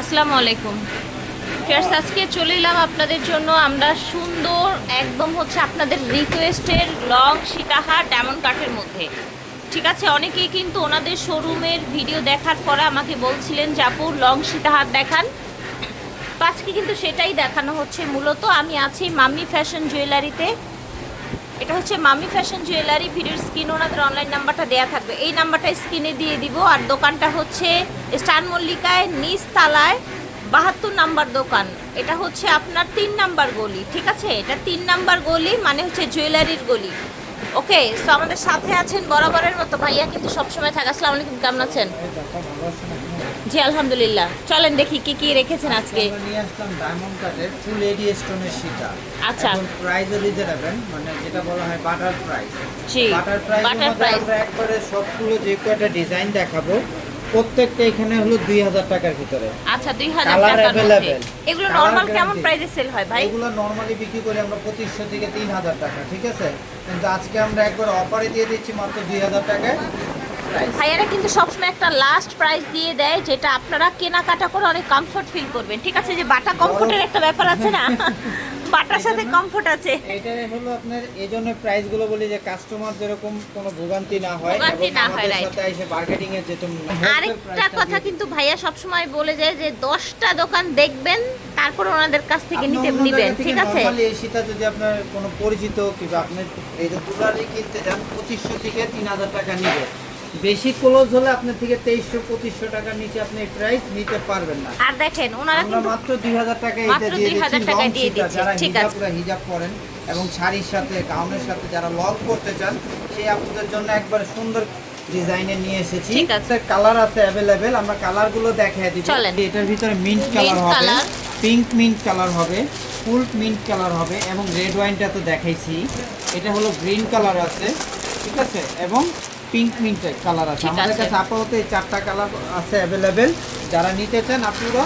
আসসালামু আলাইকুম। ফেয়ার্স, আজকে চলে এলাম আপনাদের জন্য। আমরা সুন্দর একদম হচ্ছে আপনাদের রিকোয়েস্টের লং সীতাহার ডায়মন্ড কাঠের মধ্যে। ঠিক আছে? অনেকেই কিন্তু ওনাদের শোরুমের ভিডিও দেখার পরে আমাকে বলছিলেন জাপুর লং সীতাহার দেখান। তো আজকে কিন্তু সেটাই দেখানো হচ্ছে। মূলত আমি আছি মাম্মি ফ্যাশন জুয়েলারিতে এটা হচ্ছে মামি ফ্যাশন জুয়েলারি, ভিডিওর স্ক্রিন ওনাদের অনলাইন নাম্বারটা দেয়া থাকবে। এই নাম্বারটা স্ক্রিনে দিয়ে দিব, আর দোকানটা হচ্ছে স্টার মল্লিকায়, নিচ তালায়, বাহাত্তর নাম্বার দোকান। এটা হচ্ছে আপনার তিন নাম্বার গলি, ঠিক আছে? এটা তিন নাম্বার গলি মানে হচ্ছে জুয়েলারির গলি। ওকে সো আমাদের সাথে আছেন বরাবরের মতো ভাইয়া, কিন্তু সবসময় থাকে, আসসালামু আলাইকুম, কেমন আছেন? জি আলহামদুলিল্লাহ। চলেন দেখি কি কি রেখেছেন আজকে আমরা নিয়ে আসলাম ডায়মন্ড কাটের ফুল এডি স্টোনের সীতা আচ্ছা। প্রাইস রিজনেবল মানে যেটা বলা হয় বাটার প্রাইস জি বাটার প্রাইস বাটার প্রাইস একবারে সবগুলো যে কয়টা ডিজাইন দেখাবো প্রত্যেকটা এখানে হলো দুই হাজার টাকার ভিতরে। আচ্ছা টাকার এগুলো নর্মাল কেমন প্রাইসে সেল হয় ভাই? এগুলো নর্মালি বিক্রি করি আমরা পঁচিশশো থেকে তিন হাজার টাকা ঠিক আছে? কিন্তু আজকে আমরা একবার অফারে দিয়ে দিচ্ছি মাত্র দুই হাজার টাকায়। প্রাইস ভাইয়ারা কিন্তু সবসময় একটা লাস্ট প্রাইস দিয়ে দেয় যেটা আপনারা কেনাকাটা করে অনেক কমফোর্ট ফিল করবেন। ঠিক আছে যে বাটা কমফোর্টের একটা ব্যাপার আছে না? বাটার সাথে কমফোর্ট আছে। এটা হলো আপনার এই জন্য প্রাইসগুলো বলি যে কাস্টমার যেরকম কোনো ভোগান্তি না হয় ভোগান্তি না হয়, right. সাথে এসে মার্কেটিং এর যেহেতু আরেকটা কথা কিন্তু ভাইয়া সবসময় বলে যায় যে দশটা দোকান দেখবেন তারপর ওনাদের কাছ থেকে নিতে নিবেন ঠিক আছে? নরমালি এই যদি আপনার কোনো পরিচিত কিংবা আপনি এই যে কিনতে যান পঁচিশশো থেকে তিন হাজার টাকা নিবে। বেশি ক্লোজ হলে আপনার থেকে তেইশশো পঁচিশশো টাকার নিচে আপনি প্রাইস নিতে পারবেন না আর দেখেন ওনারা কিন্তু মাত্র দুই হাজার টাকা এটা দিয়ে দিচ্ছি যারা হিজাব আছে। করে হিজাব পরেন এবং শাড়ির সাথে গাউনের সাথে যারা লং করতে চান সেই আপনাদের জন্য একবার সুন্দর ডিজাইনে নিয়ে এসেছি। কালার আছে অ্যাভেলেবেল আমরা দেখাই। এটার ভিতরে মিন্ট কালার হবে পিঙ্ক মিন্ট কালার হবে ফুল মিন্ট কালার হবে এবং রেড ওয়াইনটা তো দেখাইছি এটা হলো গ্রিন কালার আছে ঠিক আছে এবং পিঙ্ক মিন্ট কালার আছে। আমাদের কাছে আপাতত এই চারটা কালার আছে অ্যাভেলেবেল যারা নিতে চান আপনারা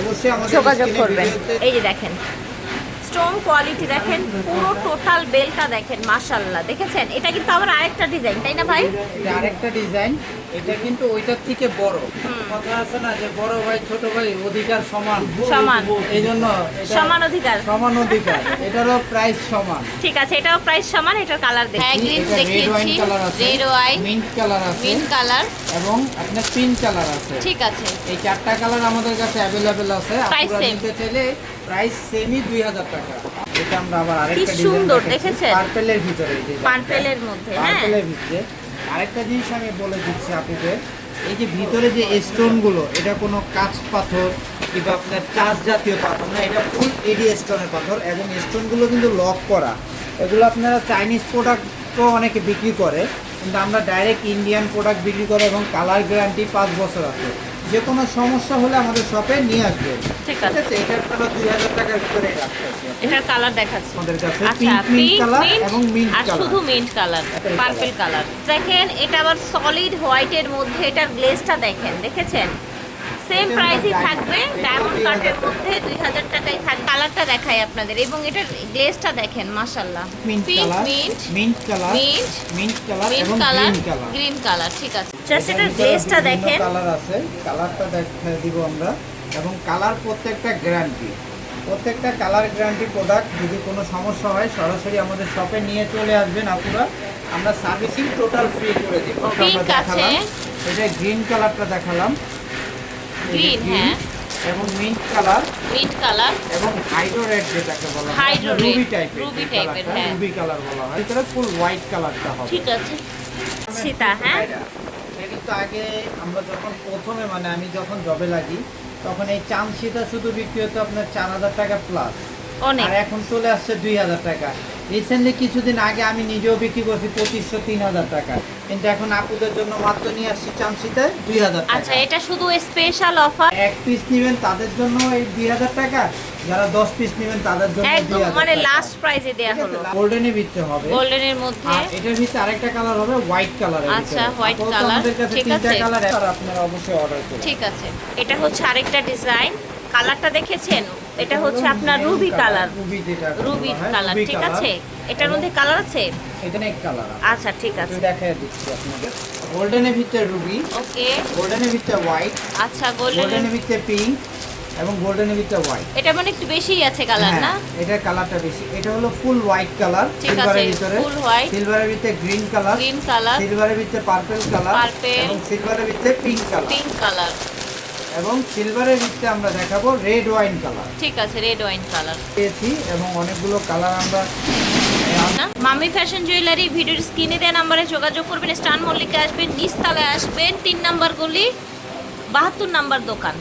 অবশ্যই আমাদের যোগাযোগ করবেন। এই যে দেখেন। স্টোন কোয়ালিটি দেখেন পুরো টোটাল বেলটা দেখেন মাশাল্লাহ দেখেছেন? এটা কিন্তু আবার আরেকটা ডিজাইন তাই না ভাই? আরেকটা ডিজাইন এটা কিন্তু ওইটার থেকে বড়। কথা আছে না যে বড় ভাই ছোট ভাই অধিকার সমান। সমান। এই জন্য সমান অধিকার। সমান অধিকার। এটারও প্রাইস সমান। ঠিক আছে এটাও প্রাইস সমান এটার কালার দেখি। হ্যাঁ গ্রিন এটা দেখিয়েছি রেড ওয়াইন মিন্ট কালার আছে মিন্ট কালার এবং আপনার পিঙ্ক কালার আছে। ঠিক আছে। এই চারটা কালার আমাদের কাছে অ্যাভেলেবেল আছে। আপনারা নিতে চাইলে প্রাইস সেমই দুই হাজার টাকা। এটা আমরা আবার আরেকটা সুন্দর, দেখেছেন? পার্পেলের ভিতরে পার্পেলের মধ্যে হ্যাঁ। পার্পেলের ভিতরে। আরেকটা জিনিস আমি বলে দিচ্ছি আপনাদের এই যে ভিতরে যে স্টোনগুলো এটা কোনো কাঁচ পাথর কিংবা আপনার চাষ জাতীয় পাথর না এটা ফুল এডি স্টোনের পাথর এবং স্টোনগুলো কিন্তু লক করা। এগুলো আপনারা চাইনিজ প্রোডাক্টও অনেকে বিক্রি করে কিন্তু আমরা ডাইরেক্ট ইন্ডিয়ান প্রোডাক্ট বিক্রি করে এবং কালার গ্যারান্টি পাঁচ বছর আছে। যে কোনো সমস্যা হলে আমাদের শপে নিয়ে আসবে। ঠিক আছে। টাকার ভিতরে এটার কালার দেখাচ্ছি। আমাদের কাছে আচ্ছা পিঙ্ক মিন্ট কালার এবং মিন্ট আর শুধু মিন্ট কালার পার্পল কালার দেখেন এটা আবার সলিড হোয়াইটের মধ্যে এটার গ্লেজটা দেখেন দেখেছেন? সেম প্রাইসই থাকবে ডায়মন্ড কাটের মধ্যে দুই হাজার টাকায় থাকবে। কালারটা দেখাই আপনাদের এবং এটার গ্লেজটা দেখেন মাশাল্লাহ mint mint mint colour mint mint colour এবং গ্রিন কালার গ্রিন কালার ঠিক আছে। জাস্ট এটার গ্লেজটা দেখেন। কালার আছে কালারটা দেখাই দিব আমরা। এবং কালার প্রত্যেকটা গ্যারান্টি প্রত্যেকটা কালার গ্যারান্টি প্রোডাক্ট যদি কোনো সমস্যা হয় সরাসরি আমাদের শপে নিয়ে চলে আসবেন আপনারা আমরা সার্ভিসিং টোটাল ফ্রি করে দিব। এটা গ্রিন কালারটা দেখালাম। Green হ্যাঁ। এবং মিন্ট কালার মিন্ট কালার এবং হাইড্রো রেড যেটাকে বলা হয় হাইড্রো রুবি টাইপের রুবি টাইপের হ্যাঁ। রুবি কালার বলা হয়। এটা ফুল হোয়াইট কালারটা হবে। ঠিক আছে। সীতা হ্যাঁ। কিন্তু আগে আমরা যখন প্রথমে মানে আমি যখন জবে লাগি তখন এই চাম সীতা শুধু বিক্রি হতো আপনার চার হাজার টাকা প্লাস অনেক। আর এখন চলে আসছে দুই হাজার টাকা। রিসেন্টলি কিছুদিন আগে আমি নিজেও বিক্রি করছি পঁচিশশো তিন হাজার টাকা। কিন্তু এখন আপুদের জন্য মাত্র নিয়ে আসছি চাম সীতায় দুই হাজার আচ্ছা এটা শুধু স্পেশাল অফার এক পিস নেবেন তাদের জন্য এই দুই হাজার টাকা যারা দশ পিস নেবেন তাদের জন্য একদম মানে লাস্ট প্রাইজে দেয়া হলো। গোল্ডেনে বিকতে হবে। গোল্ডেনের মধ্যে। আর এটার ভিতরে আরেকটা কালার হবে হোয়াইট কালার আচ্ছা, আমাদের কাছে ঠিক আছে। কালার আপনারা অবশ্যই অর্ডার করুন। ঠিক আছে। এটা হচ্ছে আরেকটা ডিজাইন কালারটা দেখেছেন? এটা হচ্ছে আপনার রুবি কালার রুবি কালার ঠিক আছে? এটার মধ্যে কালার আছে? এখানে এক কালার আচ্ছা ঠিক আছে। দেখাই দিচ্ছি আপনাদের। গোল্ডেনের ভিতরে রুবি ওকে গোল্ডেনের ভিতরে হোয়াইট আচ্ছা গোল্ডেনের ভিতরে পিঙ্ক এবং গোল্ডেনের ভিতরে হোয়াইট এটা মানে একটু বেশিই আছে কালার না? এটার কালারটা বেশি। এটা হলো ফুল হোয়াইট কালার ঠিক আছে, সিলভারের ভিতরে। full white। সিলভারের ভিতরে গ্রিন কালার গ্রিন কালার সিলভারের ভিতরে পার্পল কালার Purple। এবং সিলভারের ভিতরে পিঙ্ক কালার পিঙ্ক কালার এবং সিলভারের ভিতরে আমরা দেখাবো রেড ওয়াইন কালার ঠিক আছে রেড ওয়াইন কালার পেয়েছি এবং অনেকগুলো কালার আমরা মামি ফ্যাশন জুয়েলারি ভিডিওর স্ক্রিনে দেওয়া নাম্বারে যোগাযোগ করবেন। স্টান মল্লিকে আসবেন নিচতলায় আসবেন। তিন নাম্বার গলি বাহাত্তর নাম্বার দোকান।